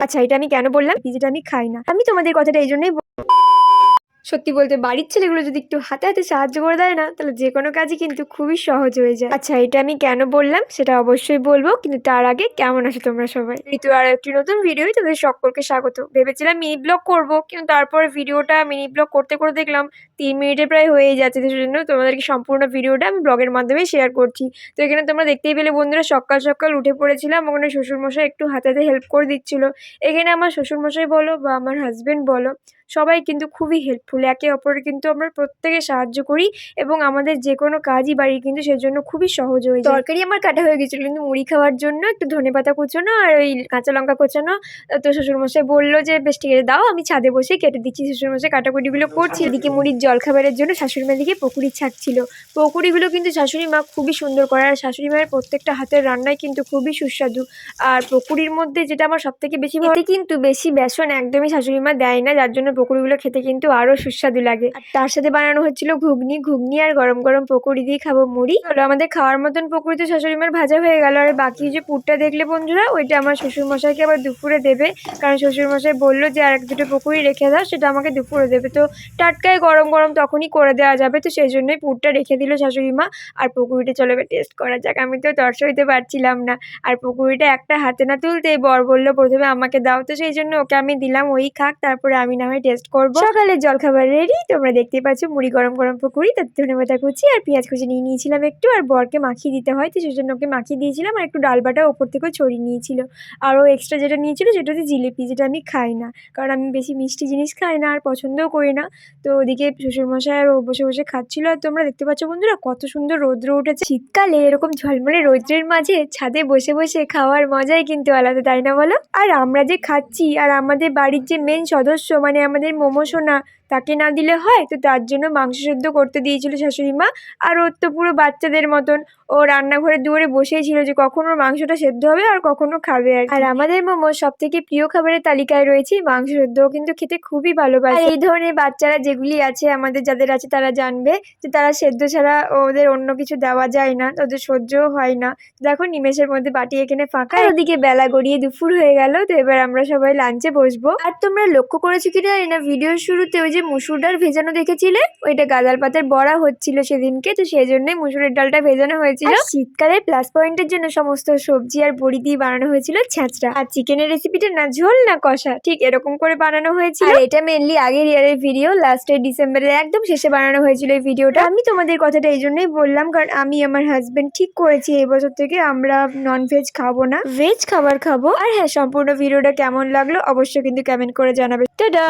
আচ্ছা এটা আমি কেন বললাম? পিজিটা আমি খাই না। আমি তোমাদের কথাটা এই জন্যই সত্যি বলতে বাড়ির ছেলেগুলো যদি একটু হাতে হাতে সাহায্য করে দেয় না, তাহলে যে কোনো কাজই কিন্তু খুবই সহজ হয়ে যায়। আচ্ছা এটা আমি কেন বললাম? সেটা অবশ্যই বলব, কিন্তু তার আগে কেমন আছো তোমরা সবাই? ঋতু আর একটি নতুন ভিডিও তোমাদের সকলকে স্বাগত। ভেবেছিলাম মিনি ব্লগ করব, কিন্তু তারপরে ভিডিওটা মিনি ব্লগ করতে করে দেখলাম তিন মিনিটে প্রায় হয়েই যাচ্ছে সেজন্য তোমাদেরকে সম্পূর্ণ ভিডিওটা আমি ব্লগের মাধ্যমে শেয়ার করছি। তো এখানে তোমরা দেখতেই পেলে বন্ধুরা, সকাল সকাল উঠে পড়েছিলাম, ওখানে শ্বশুরমশাই একটু হাতে হাতে হেল্প করে দিচ্ছিল। এখানে আমার শ্বশুরমশাই বলো বা আমার হাজব্যান্ড বলো, সবাই কিন্তু খুবই হেল্পফুল একে অপরের কিন্তু আমরা প্রত্যেকে সাহায্য করি এবং আমাদের যে কোনো কাজই বাড়ির কিন্তু সেজন্য খুবই সহজ হয়ে যায়। তরকারি আমার কাটা হয়ে গেছিল কিন্তু মুড়ি খাওয়ার জন্য একটু ধনেপাতা কুচানো আর ওই কাঁচা লঙ্কা কুচানো। তো শ্বশুরমশাই বলল যে বেশ ঠিক আছে দাও আমি ছাদে বসে কেটে দিচ্ছি। শ্বশুরমশাই কাটাকুটিগুলো করছি। এদিকে মুড়ির জলখাবারের জন্য শাশুড়ি মা দিকে পকুড়ি ছাকছিল। পকুড়িগুলো কিন্তু শাশুড়ি মা খুবই সুন্দর করে আর শাশুড়ি মায়ের প্রত্যেকটা হাতের রান্নাই কিন্তু খুবই সুস্বাদু। আর পকুড়ির মধ্যে যেটা আমার সব থেকে বেশি ভালো কিন্তু বেশি বেসন একদমই শাশুড়ি মা দেয় না যার জন্য পকুড়িগুলো খেতে কিন্তু আরও সুস্বাদু লাগে। আর তার সাথে বানানো হচ্ছিল ঘুগনি। ঘুগনি আর গরম গরম পকোড়ি দিয়ে খাব মুড়ি। হলো আমাদের খাওয়ার মতন পকোড়ি তো শাশুড়ি মার ভাজা হয়ে গেল। আর বাকি যে পুরটা দেখলে বন্ধুরা ওইটা আমার শ্বশুর মশাইকে আবার দুপুরে দেবে। কারণ শ্বশুর মশাই বলল যে আর এক দুটো পকোড়ি রেখে দাও সেটা আমাকে দুপুরে দেবে। তো টাটকায় গরম গরম তখনই করে দেওয়া যাবে। তো সেই জন্যই পুরটা রেখে দিল শাশুড়ি মা আর পকুড়িটা চলো এবার টেস্ট করা যাক। আমি তো তর্স হইতে পারছিলাম না। আর পকুড়িটা একটা হাতে না তুলতেই বর বলল প্রথমে আমাকে দাও। তো সেই জন্য ওকে আমি দিলাম ওই খাক তারপরে আমি না হয় টেস্ট করব। সকালে জলখাবার রেডি তোমরা দেখতে পাচ্ছ মুড়ি গরম গরম পকুড়ি তাতে ধনে পাতা কুচি আর পেঁয়াজ কুচি নিয়ে নিয়েছিলাম একটু আর বরকে মাখিয়ে দিতে হয়, তো সেই জন্য ওকে মাখিয়ে দিয়েছিলাম আর একটু ডাল বাটা ওপর থেকেও ছড়িয়ে নিয়েছিল। আরও এক্সট্রা যেটা নিয়েছিল সেটা হচ্ছে জিলিপি যেটা আমি খাই না, কারণ আমি বেশি মিষ্টি জিনিস খাই না আর পছন্দও করি না। তো ওদিকে শ্বশুরমশাই আর ও বসে বসে খাচ্ছিল আর তোমরা দেখতে পাচ্ছ বন্ধুরা কত সুন্দর রৌদ্র উঠেছে। শীতকালে এরকম ঝলমলে রৌদ্রের মাঝে ছাদে বসে বসে খাওয়ার মজাই কিন্তু আলাদা, তাই না বলো? আর আমরা যে খাচ্ছি আর আমাদের বাড়ির যে মেন সদস্য মানে আমাদের মোমো সোনা তাকে না দিলে হয়? তো তার জন্য মাংস সেদ্ধ করতে দিয়েছিল শাশুড়ি মা। আর ওর তো পুরো বাচ্চাদের মতন। ও রান্নাঘরের দুয়ারে বসেই ছিল যে কখন ওর মাংসটা সেদ্ধ হবে আর কখনো খাবে আর আর আমাদের মোমো সব থেকে প্রিয় খাবারের তালিকায় রয়েছে মাংস সেদ্ধ। কিন্তু খেতে খুবই ভালোবাসে। এই ধরনের বাচ্চারা যেগুলি আছে, আমাদের যাদের আছে তারা জানবে যে তারা সেদ্ধ ছাড়া ওদের অন্য কিছু দেওয়া যায় না। ওদের সহ্যও হয় না। দেখো নিমেষের মধ্যে বাটি এখানে ফাঁকা। ওদিকে বেলা গড়িয়ে দুপুর হয়ে গেল। তো এবার আমরা সবাই লাঞ্চে বসবো। আর তোমরা লক্ষ্য করেছ কিনা? না ভিডিওর শুরুতে ওই যে মুসুর ডাল ভেজানো দেখেছিলে? ওইটা গাদাল পাতার বড়া হচ্ছিল সেদিনকে তো সেই জন্যই মুসুরের ডালটা ভেজানো হয়েছিল। শীতকালে প্লাস পয়েন্টের জন্য সমস্ত সবজি আর বড়ি দিয়ে বানানো হয়েছিল ছ্যাঁচড়া আর চিকেনের রেসিপিটা না ঝোল না কষা ঠিক এরকম করে বানানো হয়েছিল। আর এটা মেনলি আগের ইয়ারের ভিডিও লাস্টের ডিসেম্বরের একদম শেষে বানানো হয়েছিল এই ভিডিওটা আমি তোমাদের কথাটা এই জন্যই বললাম কারণ আমি আমার হাজবেন্ড ঠিক করেছি এই বছর থেকে আমরা নন ভেজ খাব না। ভেজ খাবার খাব। আর হ্যাঁ সম্পূর্ণ ভিডিওটা কেমন লাগল অবশ্যই কিন্তু কমেন্ট করে জানাবে। টাটা